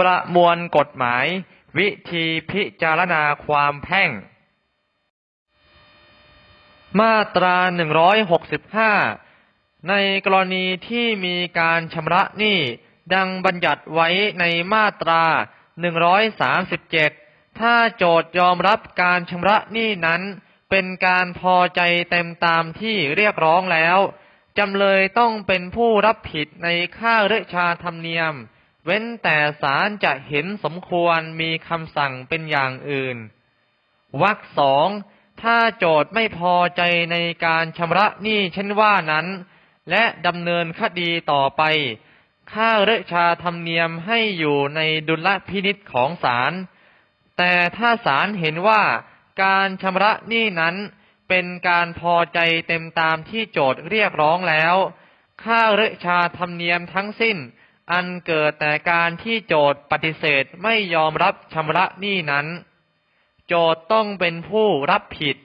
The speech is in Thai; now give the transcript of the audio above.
ประมวลกฎหมาย วิธีพิจารณาความแพ่ง มาตรา 165 ในกรณีที่มีการชำระหนี้ดังบัญญัติไว้ในมาตรา 137 ถ้าโจทยอมรับการชำระหนี้นั้น เป็นการพอใจเต็มตามที่เรียกร้องแล้ว จำเลยต้องเป็นผู้รับผิดในค่าเรชาธรรมเนียม เว้นแต่ศาลจะเห็นสมควรมีคำสั่งเป็นอย่างอื่น วรรคสอง ถ้าโจทย์ไม่พอใจในการชำระหนี้เช่นว่านั้น และดำเนินคดีต่อไป ค่าเรชาธรรมเนียมให้อยู่ในดุลพินิษของศาล แต่ถ้าศาลเห็นว่าการชำระหนี้นั้นเป็นการพอใจเต็มตามที่โจทย์เรียกร้องแล้ว ค่าเรชาธรรมเนียมทั้งสิ้น อันเกิดแต่การที่โจทย์ปฏิเสธไม่ยอมรับชำระหนี้นั้น โจทย์ต้องเป็นผู้รับผิด